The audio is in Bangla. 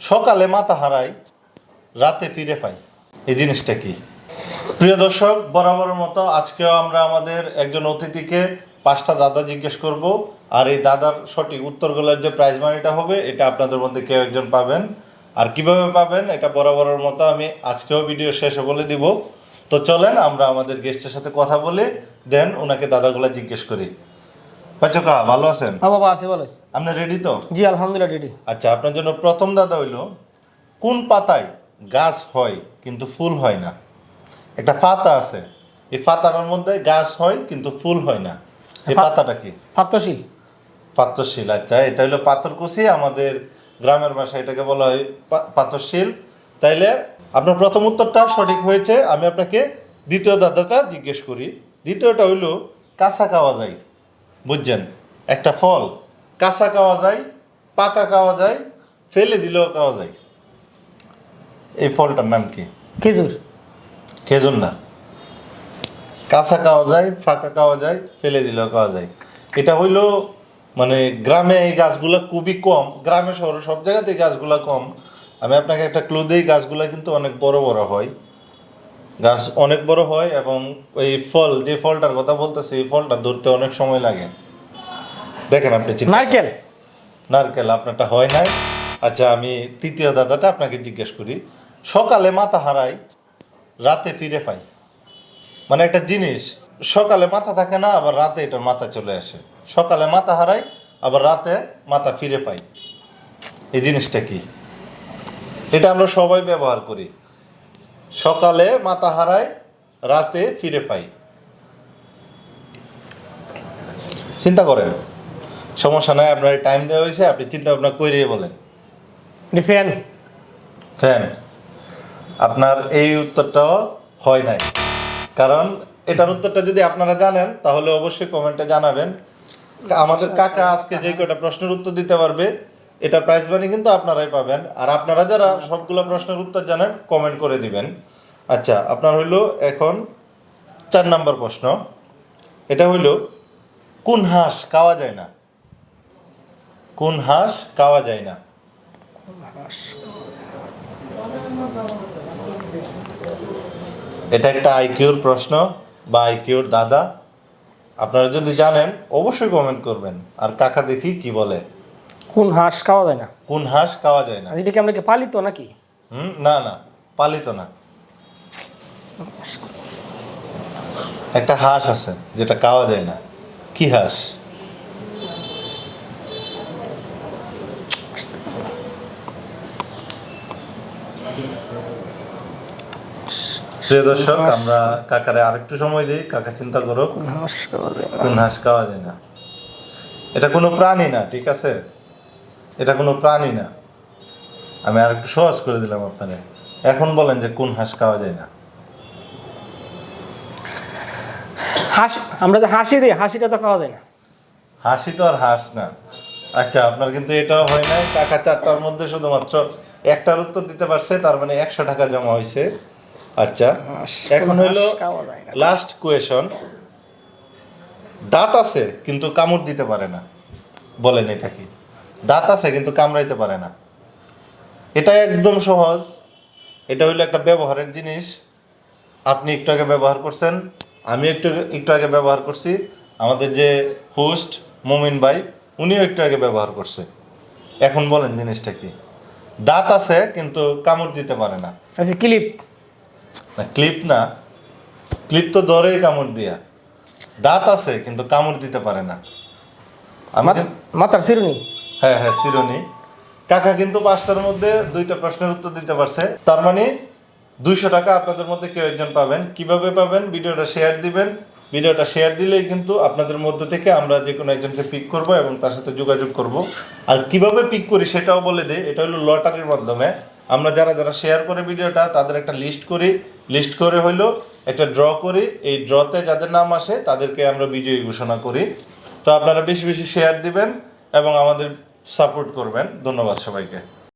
সকালে মাথা হারাই, রাতে ফিরে পাই। এই জিনিসটা কি? প্রিয় দর্শক, বরাবরের মতো আজকেও আমরা আমাদের একজন অতিথিকে পাঁচটা দাদা জিজ্ঞেস করব, আর এই দাদার সঠিক উত্তরগুলোর যে প্রাইজ মানিটা হবে, এটা আপনাদের মধ্যে কেউ একজন পাবেন। আর কীভাবে পাবেন, এটা বরাবরের মতো আমি আজকেও ভিডিও শেষে বলে দিব। তো চলেন আমরা আমাদের গেস্টের সাথে কথা বলে, দেন ওনাকে দাদাগুলা জিজ্ঞেস করি। পাচকা ভালো আছেন? হ্যাঁ বাবা আছে বলো আপনি রেডি তো? জি আলহামদুলিল্লাহ রেডি আচ্ছা আপনার জন্য প্রথম দাদা হইল কোন পাতায় গাছ হয় কিন্তু ফুল হয় না? একটা পাতা আছে এই পাতাটার মধ্যে গাছ হয় কিন্তু ফুল হয় না। এই পাতাটা কি? ফাত্তশীল পাত্রশীল আচ্ছা এটা হলো পাথরকুচি আমাদের গ্রামের ভাষায় এটাকে বলা হয় পাথরশীল তাইলে আপনার প্রথম উত্তরটা সঠিক হয়েছে আমি আপনাকে দ্বিতীয় দাদাটা জিজ্ঞেস করি। দ্বিতীয়টা হইল কাঁচা খাওয়া যায় বুঝছেন? একটা ফল কাঁচা খাওয়া যায় পাকা খাওয়া যায় ফেলে দিলেও খাওয়া যায়। এই ফলটার নাম কি? খেজুর। খেজুর না। কাঁচা খাওয়া যায় ফাঁকা খাওয়া যায় ফেলে দিলেও খাওয়া যায়। এটা হইল মানে গ্রামে এই গাছগুলো খুবই কম গ্রামে শহরে সব জায়গাতেই গাছগুলো কম। আমি আপনাকে একটা ক্লু দিই গাছগুলো কিন্তু অনেক বড় বড় হয়। গাছ অনেক বড় হয় এবং এই ফল যে ফলটার কথা বলতেছি এই ফলটা ধরতে অনেক সময় লাগে। দেখেন আপনি নারকেল। নারকেল আপনারটা হয় নাই। আচ্ছা আমি তৃতীয় দাদাটা আপনাকে জিজ্ঞেস করি সকালে মাথা হারাই রাতে ফিরে পাই? মানে একটা জিনিস সকালে মাথা থাকে না আবার রাতে এটার মাথা চলে আসে। সকালে মাথা হারাই আবার রাতে মাথা ফিরে পাই। এই জিনিসটা কি? এটা আমরা সবাই ব্যবহার করি। সকালে মাথা হারাই রাতে ফিরে পাই। চিন্তা করেন। সমস্যা নাই আপনার টাইম দেওয়া হয়েছে আপনি চিন্তা ভাবনা করে বলেন ফ্যান? ফ্যান। আপনার এই উত্তরটাও হয় নাই। কারণ এটার উত্তরটা যদি আপনারা জানেন তাহলে অবশ্যই কমেন্টে জানাবেন। আমাদের কাকা আজকে যে কয়টা প্রশ্নের উত্তর দিতে পারবে এটার প্রাইজ মানি কিন্তু আপনারাই পাবেন। আর আপনারা যারা সবগুলো প্রশ্নের উত্তর জানেন কমেন্ট করে দিবেন। আচ্ছা আপনার হইল এখন চার নাম্বার প্রশ্ন। এটা হইল কোন হাঁস খাওয়া যায় না? কোন হাঁস খাওয়া যায় না? এটা একটা আইকিউর প্রশ্ন বা আইকিউর দাদা। আপনারা যদি জানেন অবশ্যই কমেন্ট করবেন। আর কাকা দেখি কি বলে। কোন হাঁস খাওয়া যায় না? কোন হাঁস খাওয়া যায় না? এটা কি আমরা কি পালিত নাকি? হুম না না পালিত না। একটা হাঁস আছে যেটা খাওয়া যায় না। কি হাঁস? প্রিয় দর্শক আমরা কাকারে আরেকটু সময় দিই। কাকা চিন্তা করো। কোন হাঁস খাওয়া যায় না। এটা কোনো প্রাণী না ঠিক আছে? এটা কোনো প্রাণী না। আমি আর একটু সহজ করে দিলাম আপনারে। এখন বলেন যে কোন হাঁস খাওয়া যায় না। হাঁস আমরা যে হাসি দিই হাসিটা তো খাওয়া যায় না। হাসি তো আর হাঁস না। আচ্ছা আপনার কিন্তু এটাও হয় নাই। কাকা চারটার মধ্যে শুধুমাত্র একটার উত্তর দিতে পারছে তার মানে একশো টাকা জমা হয়েছে। আচ্ছা এখন না। লাস্ট কোয়েশন দাঁত আছে কিন্তু কামড় দিতে পারে না। বলেন এটা কি? দাঁত আছে কিন্তু কামড়াইতে পারে না। এটা একদম সহজ। এটা হইল একটা ব্যবহারের জিনিস। আপনি একটু আগে ব্যবহার করছেন আমি একটু একটু আগে ব্যবহার করছি। আমাদের যে হোস্ট মোমিন ভাই উনিও একটু আগে ব্যবহার করছে। এখন বলেন জিনিসটা কি? দাঁত আছে কিন্তু কামড় দিতে পারে না। আচ্ছা ক্লিপ। না ক্লিপ না। ক্লিপ তো ধরেই কামড় দিয়া। দাঁত আছে কিন্তু কামড় দিতে পারে না। মাথার সিরুনি হ্যাঁ হ্যাঁ সিরোনি কাকা কিন্তু পাঁচটার মধ্যে দুইটা প্রশ্নের উত্তর দিতে পারছে। তার মানে দুইশো টাকা আপনাদের মধ্যে কেউ একজন পাবেন। কীভাবে পাবেন? ভিডিওটা শেয়ার দিবেন। ভিডিওটা শেয়ার দিলেই কিন্তু আপনাদের মধ্যে থেকে আমরা যে কোনো একজনকে পিক করব এবং তার সাথে যোগাযোগ করব। আর কীভাবে পিক করি সেটাও বলে দিই, এটা হলো লটারির মাধ্যমে। আমরা যারা যারা শেয়ার করে ভিডিওটা, তাদের একটা লিস্ট করি। লিস্ট করে হইল একটা ড্র করি। এই ড্রতে যাদের নাম আসে, তাদেরকে আমরা বিজয়ী ঘোষণা করি। তো আপনারা বেশি বেশি শেয়ার দিবেন এবং আমাদের সাপোর্ট করবেন। ধন্যবাদ সবাইকে।